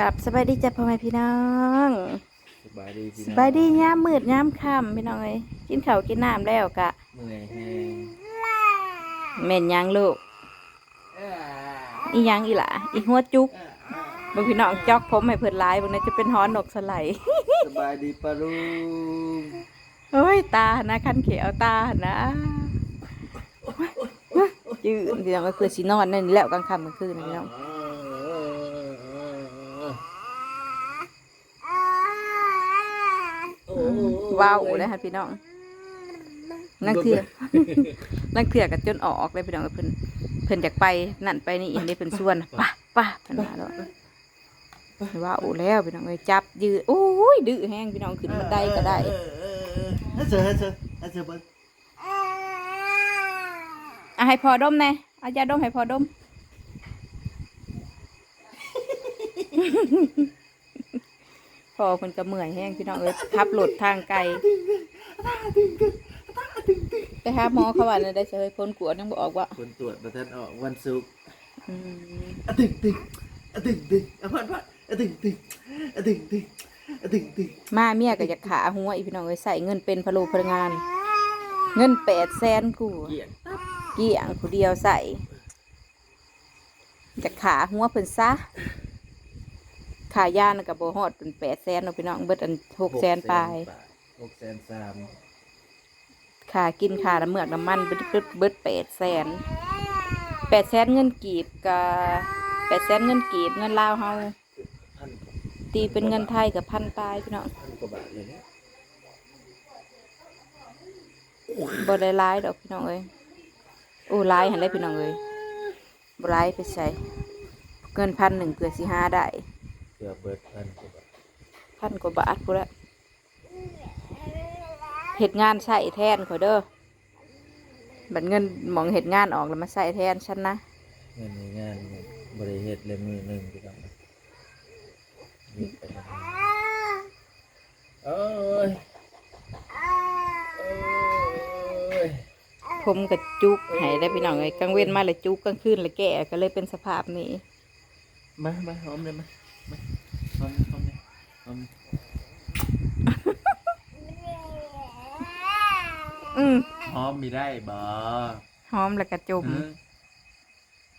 กับสบายดีจ้ะพ่อแม่พี่น้องสบายดีพี่สน้องบายดียามมืดยามค่ำพี่น้องเอ้ยกินข้าวกินน้ำแล้วกะเมื่อยแห้งแม่นหยังลูกอีหยังอีหล่ะอีหัวจุกบางพี่น้องจอกผมให้เพิ่นหลายบางนั้นจะเป็นหอนกสไลด์สบายดีปะลุงเฮ้ยตานะคันเขียวตานะยืนพี่น้องก็คือสินอนนั่นแล้วกลางค่ำกลางคืนนะพี่น้อง ว้าวเลยฮะพี่น้องนั่นคือนั่นคือกันจนออกเลยพี่น้องเพิ่นเพิ่นอยากไปนั่นไปนี่อีกได้เพิ่นส่วนป่ะป่ะเพิ่นมาแล้วว้าวแล้วพี่น้องเอ้ยจับยืดโอ้ยดื้อแห้งพี่น้องขึ้นบันไดก็ได้ฮัเซอฮัเซอฮัเซอเบิ้งอะให้พอดมแน่เอายาดมให้พอดมพ อเพิ่นก็เมื่อยแห้งพี่น้องเอ้ยขับรถทางไกลไปหาหมอเขาว่าน่ะได้เฉยพ้นกวดยังบ่ออกว่าคนตรวจประทันออกวันศุกร์อืมอะตึงตึงอะตึงตึงอะพัดพัดอะตึงตึงอะตึงตึงอะตึงตึงมาเมียก็อยากขาหัวอีพี่น้องเอ้ยใส่เงินเป็นพะโลพลังงาน เงินแปดแสนกูเกลียดเกี่ยงผู้เดียวใส่จะขาหัวเพิ่นซะ ขายานะกับโบฮอดเป็นแปดแสนเนาะพี่น้องเบิดอันหกแสนปลายหกแสนสามขากินขาน้ำเมือกน้ำมันเบิดเบิดเบิดแปดแสนแปดแสนเงินกีบกับแปดแสนเงินกีบเงินลาวเฮาพันตีเป็นเงินไทยกับพันปลายพี่น้องพันกว่าบาทเลยเนี่ยบ่ได้ร้ายดอกพี่น้องเอ้ยโอ้ร้ายหันเลยพี่น้องเอ้ยบ่ร้ายไปใส่เงินพันหนึ่งเกือสิหาได้เกือบเบิดพันกว่าบาทพันกว่าบาทพูนละเหตุงานใส่แทนขอยเด้อบัดเงินหมองเหตุงานออกแล้วมาใส่แทนฉันนะเงินในงานบริเหตุเลยมือหนึ่งพี่น้องหยิบไปนะโอ้ยโอ้ยผมกับจุกให้ได้พี่น้องเลยกลางเว้นมาเลยจุกกลางคืนเลยแก่ก็เลยเป็นสภาพนี้ มา มาหอมเลยมามาหอมหอมเลยห อมอืมหอมมีได้บ่หอมแล้วก็จมฮะ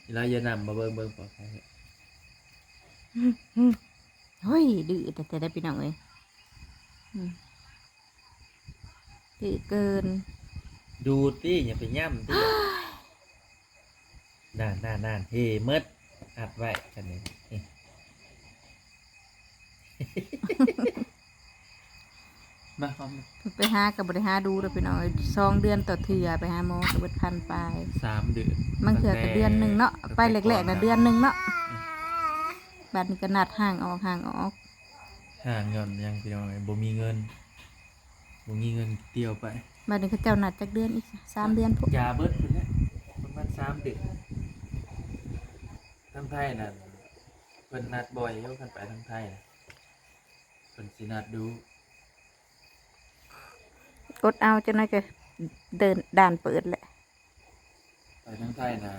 เวลาอย่านำมาเบิ่งเบิ่งปลอดภัยเฮ้ยดื้อแต่แต่ได้พี่น้องเลยอืมดื้อเกิน ดูตี้อย่าไปย่ำตี้นานนานนานเฮ้เมดอัดไว้กันเลยนี่ มาหอมไปหากับบริหาดูเด้อพี่น้องเอ้ยสองเดือนต่อเถื่อไปหาหมอกับเบิดพันไปสามเดือนมันเถื่อกับเดือนหนึ่งเนาะไปแรกๆนะเดือนหนึ่งเนาะบัดนี้ก็นัดห่างออกห่างออกห่างเงินยังพี่น้องบ่มีเงินบ่มีเงินเตียวไปบัดนี้เขาเจ้านัดจากเดือนอีกสามเดือนพวกยาเบิดพุ่นแหละประมาณสามเดือนทางไทยน่ะเพิ่นนัดบ่อยอยู่คันไปทางไทยน่ะ เพิ่นสินัดดูกดเอาจะน้อยก็เดินด่านเปิดแหละไปทางไทยน่ะ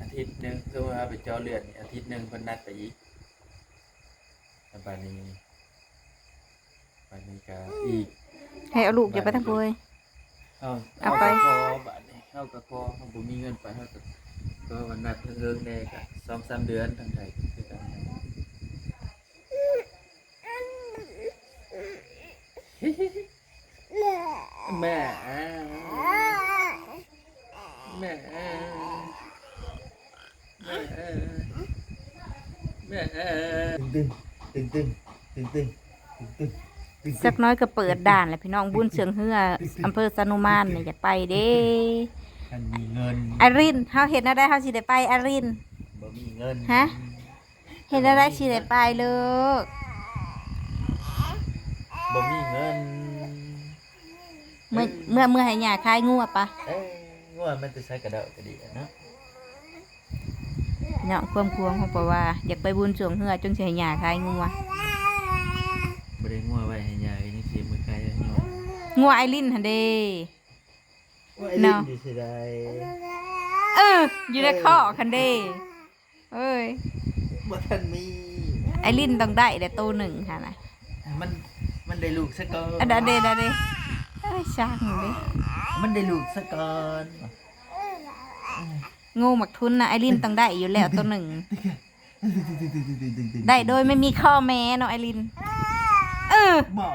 อาทิตย์หนึงสมมุติว่าไปเจาะเลือดนี่อาทิตย์หนึงเพิ่นนัดไปอีกแล้วบัดนี้บัดนี้ก็อีกให้เอาลูกอย่าไปทั้งปุยเอาเอาไปคอบาทนี่เอากับคอเขาบ่มีเงินไปเขาก็ก็วันนัดเฮิงๆแน่ก็สองสามเดือนทางไทย แม่แม่แม่ตึงตึงตึงตึงตึงตึงตึงสักน้อยก็เปิดด่านแหละพี่น้องบุญเชืองเฮืออำเภอสนุมานเนี่ยอยากไปเด้ฉัมีเงินอรินเขาเห็นอะไรเขาสิได้ไปอรินมีเงินฮะเห็นอะไรสิได้ไปลูก บ่มีเงินเมื่อเมื่อเมื่อให้หยาคายงัวปะเอ้ยงัวมันจะใช้กระเดาก็ดีอะเนาะเนาะความควงเขาบอกว่าอยากไปบุญเสืองเฮือจนสิให้หยาคายงัวบ่ได้งัวไว้ให้ยายนี่สิมือไกลแล้วเนาะงัวไอรินหั่นเด้ ว่าเนาะดีสิได้เออ อยู่ในข้อคันเด้เอ้ยบ่ทันมี ไอรินต้องได้แต่ตัวหนึ่งค่ะนะมัน มันได้ลูกซะก่อนอะเดะเดะเดะเดะเอ้ยช่างเด้มันได้ลูกซะก่อนงูหมักทุนนะไอรินต้องได้อยู่แล้วตัวหนึ่ง ได้โดยไม่มีข้อแม้เนาะไอริน เออหมอ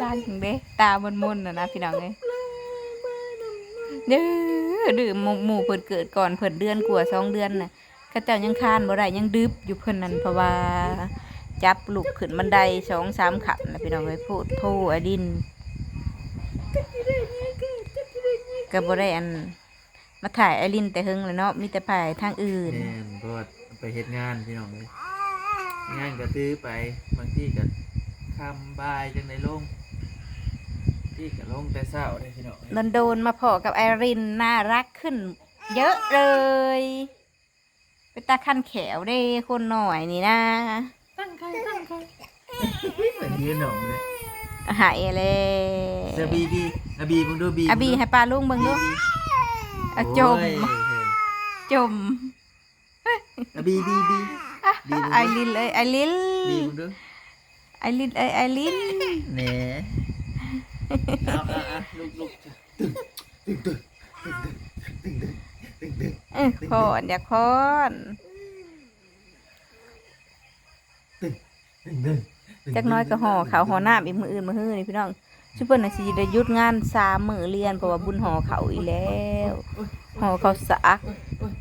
ตาถึงเด้ตาบนมุนๆนะนะพี่น้องเลยเด้อดื้อหมู่หมู่เพิ่นเกิดก่อนเพิ่นเดือนกว่าสองเดือนน่ะ เข้าเจ้ายังคานบ่ได้ยังดึบอยู่เพิ่นนั่นเพราะว่าจับลูกขึ้นบันไดสองสามขันนะพี่น้องเลยพูดโทไอดินก็บ่ได้อัน มาถ่ายไอรินแต่เฮิงเลยเนาะมีแต่ไปทางอื่นแม่นเพราะว่าไปเฮ็ดงานพี่น้องเลยงานก็ซื้อไปบางที่ก็คำบายจังไดลงที่ก็ลงแต่เช้าเด้พี่น้อง โดนโดนๆมาพอกับไอรินน่ารักขึ้น เยอะเลย เป็นตาคันแขวได้คนหน่อยนี่นะ ตั้งใครตั้งใครเหมือนพี่น้องเลยหายเลยเซบีบีอาบีมึงดูบีอาบีให้ปลาลุงเบิ่งดูอะจมโอ้ยจมอาบีบีบีบีมึงไอดูรินเลยไอรินบีมึงดูไอรินเอ้ยไอรินแหน่เอาเอาเอาลุกลุกตึงตึงตึงตึงตึง ตึงตึงตึงเออพอนอย่าพอนตึงตึงจักหน้อยก็ห่อเขาวห่อน้ำอีกมืออื่นมือฮื้อนี่พี่น้องชุเปิ้ลน่ะสิได้หยุดงานสามมื้อเรียนเพราะว่าบุญห่อเขาวอีกแล้วห่อเขาวสาก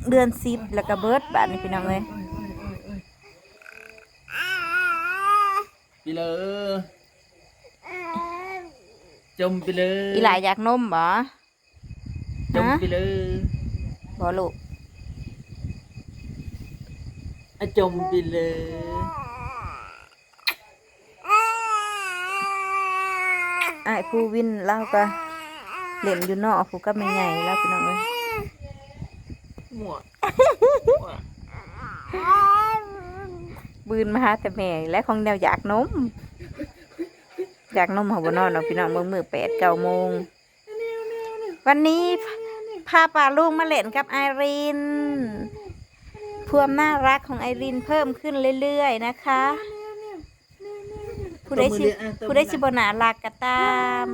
เดือนสิบแล้วก็เบิดบาดนี่พี่น้องเอ้ยไปเลยจมไปเลยอีหลายอยากนมบ่จมฮะไปเลย บ่ลูกอะจมไปเลยอ้ายผู้วินเราก็เล่นอยู่นอกผู้ก็ไม่ใหญ่แล้วพี่น้องเอ้ยหมวกบืนมาหาแต่แม่และของแนวอยากนมอยากนมหัวบนอนเนาะพี่น้องเมื่อมือแปดเก้าโมงวันนี้ พาป่าลูกมาเล่นกับไอรินความน่ารักของไอรินเพิ่มขึ้นเรื่อยๆนะคะ ผู้ใดชิผู้ใดชิบนารักก็ตาม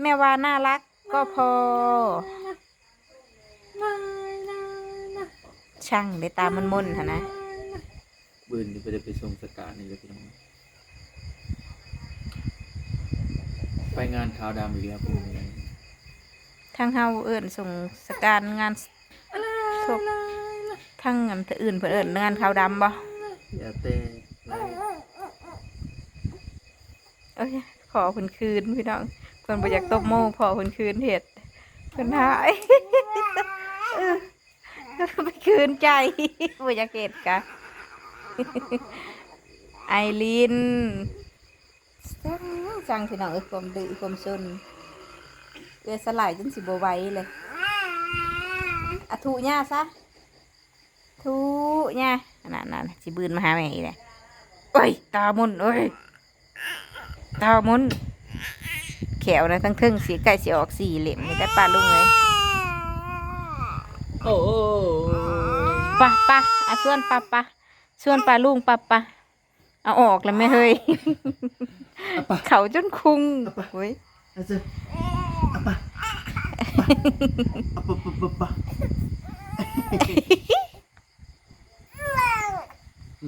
แม่ว่าน่ารักก็พอ ช่างได้ตามมันมนๆค่ะนะปืนนี่ไปจะไปส่งสการนี่เลยพี่น้องไปงานขาวดำอีกแล้วพรุ่งนี้ ทางเฮาเอิ้นส่งสการงานศพทางอันอื่นเพิ่นเอิ้นงานขาวดำบ่อย่าเต้เอ้ยขอเพิ่นคืนพี่น้องเพิ่นบ่อยากตบโมขอเพิ่นคืนเฮ็ดเพิ่นหายเออไปคืนใจบ่อยากเฮ็ดกะไอรินสั่งสั่งพี่น้องเอ้ยความดื้อความซน เอ้ยสลายจนสิบ่ไหวเลยอะถูหญ้าซะถูหญ้านั่นๆสิบืนมาหาแม่อีกเลยโอ้ยตามุนโอ้ยตามุนแขวนะทั้งเทึงสีไก่สีออกสี่เหลี่ยมนี่ได้ปลาลุงเลยโอ้โหปะปะอะส่วนปะปะส่วนปลาลุงปะปะเอาออกแล้วไม่เฮ้ยอะปะเขาจนคุงเอาไปเฮ้ย อะเจอะปะอะปะปะปะปะ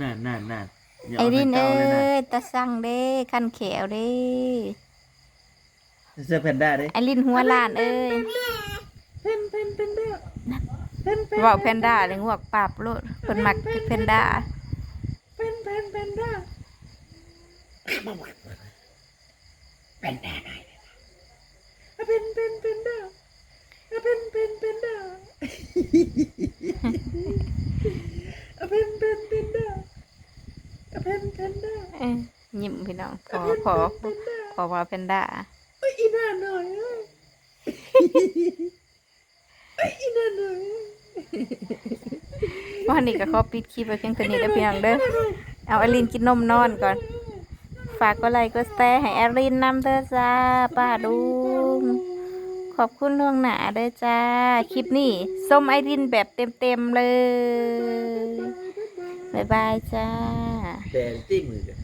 นั่นนั่นนั่นอย่าไอ้เารินให้เอ้ก่าเลยนะยตาสั่งเด้คันแขวเด้เสื้อแพนด้าเด้ไอ้ลินหัวล้านเอ้ยเพนเพนเพนด้าเพนเพนเว่าแพนด้าเลยงวกปรับโลดเพิ่นมักแพนด้าเพนเพนเพนด้าเพนด้าหน่อย เพนเพนเพนด้าเพนเพนเพนด้าเพนเพนเพนด้าเพนเพนด้าเอ้ยยิ้มพี่น้องพอพอพอว่าแพนด้าเอ้ยอีน่าหน่อยเอ้ยเอ้ยอีน่าหน่อยวันนี้ก็ขอปิดคลิปไว้เพียงเท่านี้แล้วเพียงเด้อเอาไอรินกินนมนอนก่อน ฝากก็ไลค์ก็แชร์ให้ไอรินนำเด้อจ้าป้าดุงขอบคุณล่วงหน้าเด้อจ้า คลิปนี้ส้มไอรินแบบเต็มๆเลย บ๊ายบายจ้าแต่จิ้มเลยบ๊า